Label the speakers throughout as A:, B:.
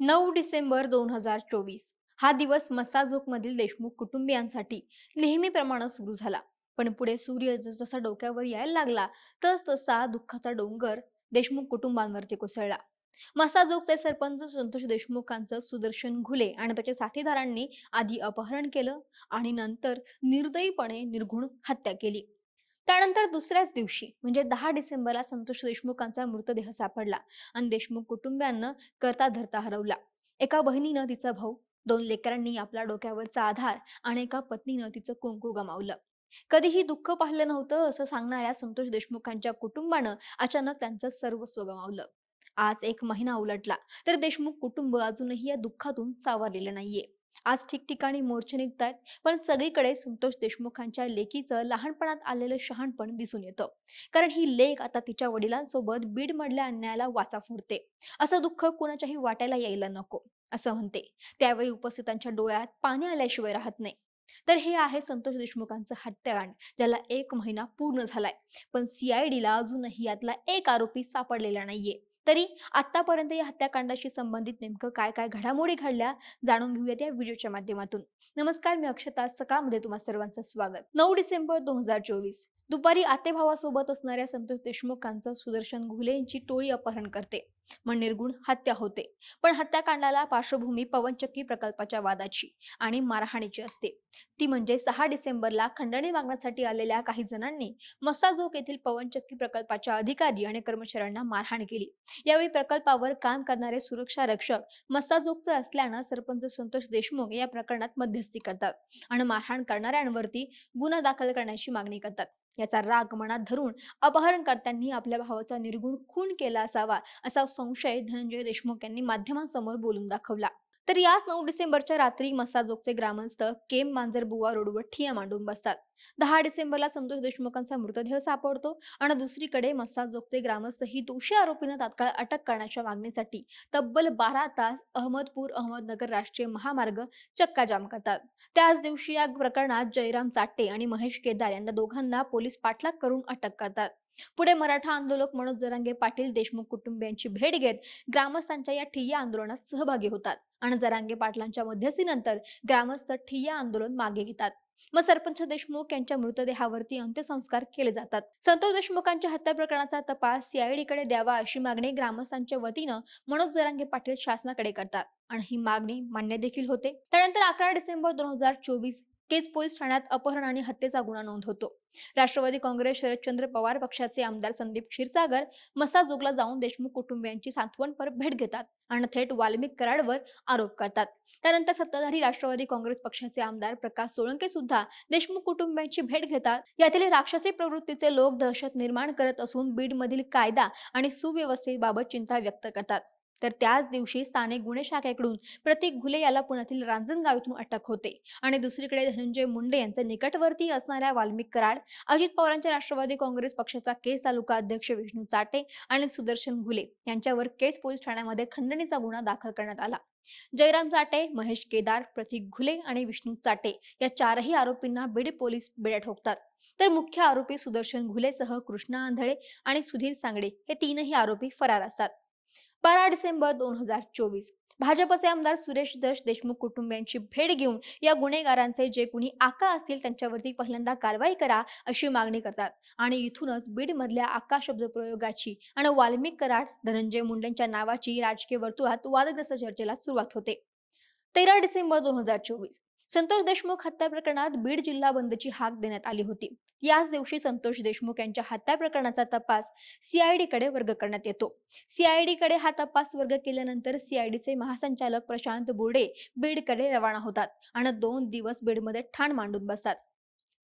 A: नऊ डिसेंबर दोन हजार चोवीस. हा दिवस मसाजोकमधील देशमुख कुटुंबियांसाठी नेहमीप्रमाणे सुरू झाला. पण पुढे सूर्य जसा डोक्यावर यायला लागला तस तसा दुःखाचा डोंगर देशमुख कुटुंबांवरती कोसळला. मसाजोगचे सरपंच संतोष देशमुखांचं सुदर्शन घुले आणि त्याच्या साथीदारांनी आधी अपहरण केलं आणि नंतर निर्दयीपणे निर्घुण हत्या केली. त्यानंतर दुसऱ्याच दिवशी म्हणजे दहा डिसेंबरला संतोष देशमुखांचा मृतदेह सापडला आणि देशमुख कुटुंबियांना करता धरता हरवला. एका बहिणीनं तिचा भाऊ दोन लेकरांनी आपल्या डोक्यावरचा आधार आणि एका पत्नीनं तिचं कुंकू गमावलं. कधीही दुःख पाहिलं नव्हतं असं सांगणाऱ्या संतोष देशमुखांच्या कुटुंबानं अचानक त्यांचं सर्वस्व गमावलं. आज एक महिना उलटला तर देशमुख कुटुंब अजूनही या दुःखातून सावरलेलं नाहीये. आज ठिकठिकाणी मोर्चे निघतायत पण सगळीकडे संतोष देशमुखांच्या लेकीचं लहानपणात आलेलं शहाणपण दिसून येतं. कारण ही लेख आता तिच्या वडिलांसोबत बीड मधल्या अन्यायाला वाचा फोडते. असं दुःख कुणाच्याही वाटायला यायला नको असं म्हणते. त्यावेळी उपस्थितांच्या डोळ्यात पाणी आल्याशिवाय राहत नाही. तर हे आहे संतोष देशमुखांचं हत्याकांड ज्याला एक महिना पूर्ण झालाय. पण सीआयडीला अजूनही यातला एक आरोपी सापडलेला नाहीये. तरी आतापर्यंत या हत्याकांडाशी संबंधित नेमकं काय काय घडामोडी घडल्या जाणून घेऊयात या व्हिडिओच्या माध्यमातून. नमस्कार मी अक्षता सकाळमध्ये तुम्हा सर्वांचं स्वागत. नऊ डिसेंबर दोन हजार चोवीस. दुपारी आतेभावासोबत असणाऱ्या संतोष देशमुखांचं सुदर्शन घुले यांची टोळी अपहरण करते. मग निर्गुण हत्या होते. पण हत्याकांडाला पार्श्वभूमी पवनचक्की प्रकल्पाच्या वादाची आणि मारहाणीची असते. ती म्हणजे सहा डिसेंबरला खंडणी मागण्यासाठी आलेल्या काही जणांनी मसाजोक येथील पवनचक्की प्रकल्पाच्या अधिकारी आणि कर्मचाऱ्यांना मारहाण केली. यावेळी प्रकल्पावर काम करणारे सुरक्षा रक्षक मसाजोगचे असल्यानं सरपंच संतोष देशमुख या प्रकरणात मध्यस्थी करतात आणि मारहाण करणाऱ्यांवरती गुन्हा दाखल करण्याची मागणी करतात. याचा राग मनात धरून अपहरणकर्त्यांनी आपल्या भावाचा निर्गुण खून केला असावा असा संशय धनंजय देशमुख यांनी माध्यमांसमोर बोलून दाखवला. तर याच नऊ डिसेंबरच्या रात्री मसाजोगचे ग्रामस्थ केम मांजर बुवा रोडवर ठिया मांडून बसतात. दहा डिसेंबरला संतोष देशमुखांचा मृतदेह सापडतो आणि दुसरीकडे मसाजोगचे ग्रामस्थ ही दोषी आरोपींना तात्काळ अटक करण्याच्या मागणीसाठी तब्बल बारा तास अहमदपूर अहमदनगर राष्ट्रीय महामार्ग चक्काजाम करतात. त्याच दिवशी या प्रकरणात जयराम चाटे आणि महेश केदार यांना दोघांना पोलीस पाठलाग करून अटक करतात. पुढे मराठा आंदोलक मनोज जरांगे पाटील देशमुख कुटुंबियांची भेट घेत ग्रामस्थांच्या या ठिय्या आंदोलनात सहभागी होतात आणि जरांगे पाटलांच्या मध्यस्थीनंतर ग्रामस्थ ठिय्या आंदोलन मागे घेतात. मग सरपंच देशमुख यांच्या मृतदेहावरती अंत्यसंस्कार केले जातात. संतोष देशमुखांच्या हत्या प्रकरणाचा तपास सीआयडी कडे द्यावा अशी मागणी ग्रामस्थांच्या वतीनं मनोज जरांगे पाटील शासनाकडे करतात आणि ही मागणी मान्य देखील होते. त्यानंतर अकरा डिसेंबर दोन हजार चोवीस केज पोलीस ठाण्यात अपहरण आणि हत्येचा गुन्हा नोंद होतो राष्ट्रवादी काँग्रेस शरदचंद्र पवार पक्षाचे आमदार संदीप क्षीरसागर मसाजोगला जाऊन देशमुख कुटुंबियांची सांत्वनपर भेट घेतात आणि थेट वाल्मिक कराडवर आरोप करतात. त्यानंतर सत्ताधारी राष्ट्रवादी काँग्रेस पक्षाचे आमदार प्रकाश सोळंके सुद्धा देशमुख कुटुंबियांची भेट घेतात. यातील राक्षसी प्रवृत्तीचे लोक दहशत निर्माण करत असून बीडमधील कायदा आणि सुव्यवस्थेबाबत चिंता व्यक्त करतात. तर त्याच दिवशी स्थानिक गुन्हे शाखेकडून प्रतीक घुले याला पुण्यातील रांजणगाव इथून अटक होते. आणि दुसरीकडे धनंजय मुंडे यांचे निकटवर्ती असणाऱ्या वाल्मिक कराड अजित पवारांच्या राष्ट्रवादी काँग्रेस पक्षाचा केस तालुका अध्यक्ष विष्णू चाटे आणि सुदर्शन घुले यांच्यावर केस पोलीस ठाण्यामध्ये खंडणीचा गुन्हा दाखल करण्यात आला. जयराम चाटे महेश केदार प्रतीक घुले आणि विष्णू चाटे या चारही आरोपींना बीड पोलीस बेड्या ठोकतात. तर मुख्य आरोपी सुदर्शन घुलेसह कृष्णा आंधळे आणि सुधीर सांगडे हे तीनही आरोपी फरार असतात. बारा डिसेंबर दोन हजार चोवीस. भाजपचे आमदार सुरेश दश देशमुख कुटुंबियांची भेट घेऊन या गुन्हेगारांचे जे कुणी आका असतील त्यांच्यावरती पहिल्यांदा कारवाई करा अशी मागणी करतात. आणि इथूनच बीडमधल्या आका शब्दप्रयोगाची आणि वाल्मिक कराड धनंजय मुंडेंच्या नावाची राजकीय वर्तुळात वादग्रस्त चर्चेला सुरुवात होते. तेरा डिसेंबर दोन हजार चोवीस. संतोष देशमुख हत्या प्रकरणात बीड जिल्हा बंदची हाक देण्यात आली होती. याच दिवशी संतोष देशमुख यांच्या हत्या प्रकरणाचा तपास सीआयडी कडे वर्ग करण्यात येतो. सीआयडी कडे हा तपास वर्ग केल्यानंतर सीआयडीचे महासंचालक प्रशांत बोर्डे बीडकडे रवाना होतात आणि दोन दिवस बीडमध्ये ठाण मांडून बसतात.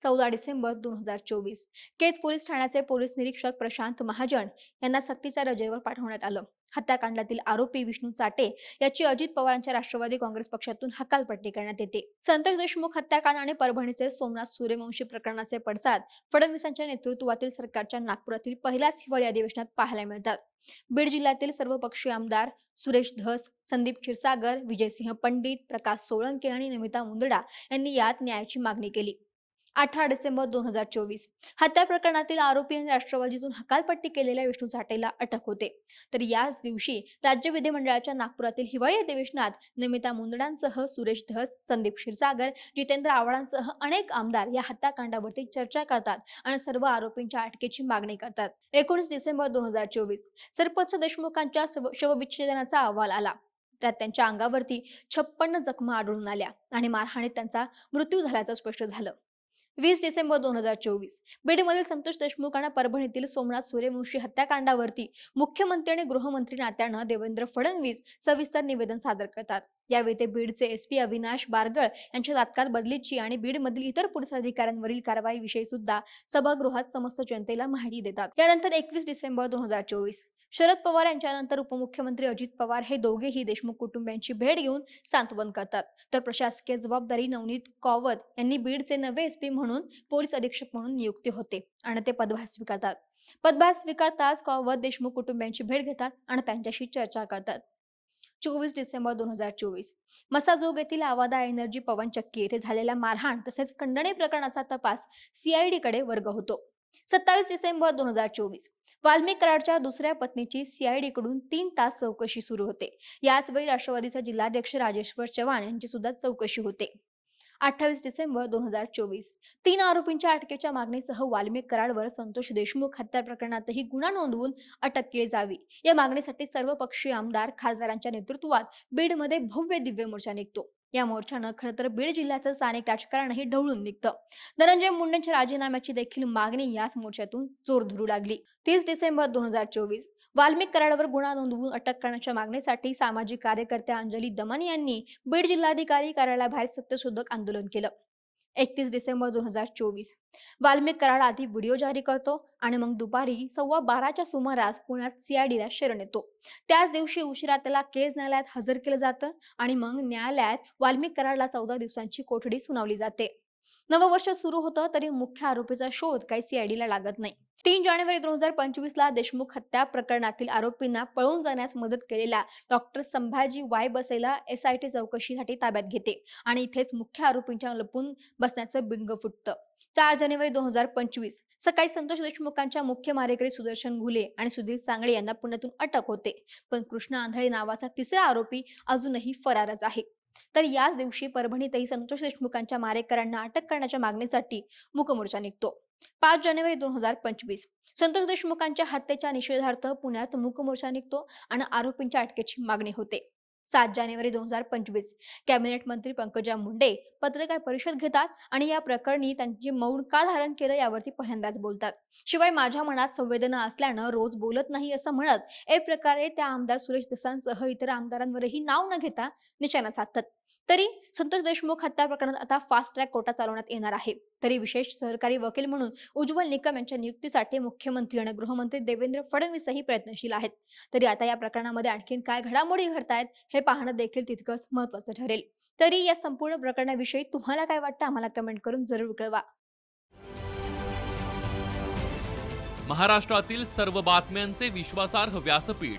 A: चौदा डिसेंबर दोन हजार चोवीस. केज पोलीस ठाण्याचे पोलीस निरीक्षक प्रशांत महाजन यांना सक्तीच्या रजेवर पाठवण्यात आलं. हत्याकांडातील आरोपी विष्णू चाटे याची अजित पवारांच्या राष्ट्रवादी काँग्रेस पक्षातून हकालपट्टी करण्यात येते. संतोष देशमुख हत्याकांड आणि परभणीचे सोमनाथ सूर्यवंशी प्रकरणाचे पडसाद फडणवीसांच्या नेतृत्वातील सरकारच्या नागपुरातील पहिल्याच हिवाळी अधिवेशनात पाहायला मिळतात. बीड जिल्ह्यातील सर्व पक्षीय आमदार सुरेश धस संदीप क्षीरसागर विजयसिंह पंडित प्रकाश सोळंके आणि नमिता मुंदडा यांनी यात न्यायाची मागणी केली. अठरा डिसेंबर दोन हजार चोवीस. हत्या प्रकरणातील आरोपी आणि राष्ट्रवादीतून हकालपट्टी केलेल्या विष्णू साठेला अटक होते. तर याच दिवशी राज्य विधिमंडळाच्या नागपुरातील हिवाळी अधिवेशनात नमिता मुंदडांसह सुरेश धस संदीप क्षीरसागर जितेंद्र आव्हाडांसह अनेक आमदार या हत्याकांडावरती चर्चा करतात आणि सर्व आरोपींच्या अटकेची मागणी करतात. एकोणीस डिसेंबर दोन हजार चोवीस. सरपंच देशमुखांच्या शव- शवविच्छेदनाचा अहवाल आला. त्यात त्यांच्या अंगावरती छप्पन्न जखमा आढळून आल्या आणि मारहाणीत त्यांचा मृत्यू झाल्याचं स्पष्ट झालं. वीस डिसेंबर दोन हजार चोवीस. बीडमधील संतोष देशमुख आणि परभणीतील सोमनाथ सूर्यवंशी हत्याकांडावरती मुख्यमंत्री आणि गृहमंत्री नात्यानं देवेंद्र फडणवीस सविस्तर निवेदन सादर करतात. यावेळी ते बीडचे एसपी अविनाश बारगळ यांच्या तात्काळ बदलीची आणि बीडमधील इतर पोलीस अधिकाऱ्यांवरील कारवाईविषयी सुद्धा सभागृहात समस्त जनतेला माहिती देतात. त्यानंतर एकवीस डिसेंबर दोन हजार चोवीस. शरद पवार यांच्यानंतर उपमुख्यमंत्री अजित पवार हे दोघेही देशमुख कुटुंबियांची भेट घेऊन सांत्वन करतात. तर प्रशासकीय जबाबदारी नवनीत कौवत यांनी बीडचे नवे एसपी म्हणून पोलीस अधीक्षक म्हणून नियुक्ती होते आणि ते पदभार स्वीकारतात. पदभार स्वीकारताच कौवत देशमुख कुटुंबियांची भेट घेतात आणि त्यांच्याशी चर्चा करतात. चोवीस डिसेंबर दोन हजार चोवीस. मसाजोग येथील आवादा एनर्जी पवन चक्की येथे झालेल्या मारहाण तसेच खंडणी प्रकरणाचा तपास सीआयडी कडे वर्ग होतो. सत्तावीस डिसेंबर दोन हजार चोवीस. वाल्मिक कराडच्या दुसऱ्या पत्नीची सीआयडी कडून तीन तास चौकशी सुरू होते. याच वेळी जिल्हाध्यक्ष राजेश्वर चव्हाण यांची सुद्धा चौकशी होते. अठ्ठावीस डिसेंबर दोन हजार चोवीस. तीन आरोपींच्या अटकेच्या मागणीसह वाल्मिक कराडवर संतोष देशमुख हत्या प्रकरणातही गुन्हा नोंदवून अटक केली जावी. या मागणीसाठी सर्व पक्षीय आमदार खासदारांच्या नेतृत्वात बीडमध्ये भव्य दिव्य मोर्चा निघतो. या मोर्चानं खरं तर बीड जिल्ह्याचं स्थानिक राजकारणही ढवळून निघतं. धनंजय मुंडेंच्या राजीनाम्याची देखील मागणी याच मोर्चातून जोर धरू लागली. तीस डिसेंबर दोन हजार चोवीस वाल्मिक कराडवर गुन्हा नोंदवून अटक करण्याच्या मागणीसाठी सामाजिक कार्यकर्त्या अंजली दमन यांनी बीड जिल्हाधिकारी कार्यालयाबाहेर सत्यशोधक आंदोलन केलं. एकतीस डिसेंबर दोन हजार चोवीस. वाल्मिक कराड आधी व्हिडिओ जारी करतो आणि मग दुपारी सव्वा बाराच्या सुमारास पुण्यात सीआयडीला शरण येतो. त्याच दिवशी उशिरा त्याला केज न्यायालयात हजर केलं जातं आणि मग न्यायालयात वाल्मिक कराडला चौदा दिवसांची कोठडी सुनावली जाते. नववर्ष सुरू होतं तरी मुख्य आरोपीचा शोध काही सीआयडीला लागत नाही. तीन जानेवारी दोन हजार पंचवीस ला देशमुख हत्या प्रकरणातील आरोपींना पळून जाण्यास मदत केलेल्या डॉक्टर संभाजी वाय बसेला टी चौकशीसाठी ताब्यात घेते आणि इथेच मुख्य आरोपींच्या लपून बसण्याचं बिंग फुटतं. चार जानेवारी दोन हजार पंचवीस सकाळी संतोष देशमुखांच्या मुख्य मारेकरी सुदर्शन घुले आणि सुधीर सांगळे यांना पुण्यातून अटक होते. पण कृष्ण आंधळे नावाचा तिसरा आरोपी अजूनही फरारच आहे. तर याच दिवशी परभणीतही संतोष देशमुखांच्या मारेकरांना अटक करण्याच्या मागणीसाठी मुकमोर्चा निघतो. पाच जानेवारी दोन हजार पंचवीस संतोष देशमुखांच्या हत्येच्या निषेधार्थ पुण्यात मूकमोर्चा निघतो आणि आरोपींच्या अटकेची मागणी होते. सात जानेवारी दोन हजार पंचवीस. कॅबिनेट मंत्री पंकजा मुंडे पत्रकार परिषद घेतात आणि या प्रकरणी त्यांचे मौन का धारण केलं यावरती पहिल्यांदाच बोलतात. शिवाय माझ्या मनात संवेदना असल्यानं रोज बोलत नाही असं म्हणत एक प्रकारे त्या आमदार सुरेश दसांसह इतर आमदारांवरही नाव न घेता निशाणा साधतात. तरी संतोष देशमुख हत्या प्रकरणात आता फास्ट ट्रॅक कोर्टात चालवण्यात येणार आहे. तरी विशेष सहकारी वकील म्हणून उज्ज्वल निकम यांच्या नियुक्तीसाठी मुख्यमंत्री आणि गृहमंत्री देवेंद्र फडणवीसही प्रयत्नशील आहेत. तरी आता या प्रकरणामध्ये आणखीन काय घडामोडी घडतायत हे पाहणं देखील तितकंच महत्वाचं ठरेल. तरी या संपूर्ण प्रकरणाविषयी तुम्हाला काय वाटतं आम्हाला कमेंट करून जरूर कळवा.
B: महाराष्ट्रातील सर्व बातम्यांचे विश्वासार्ह व्यासपीठ.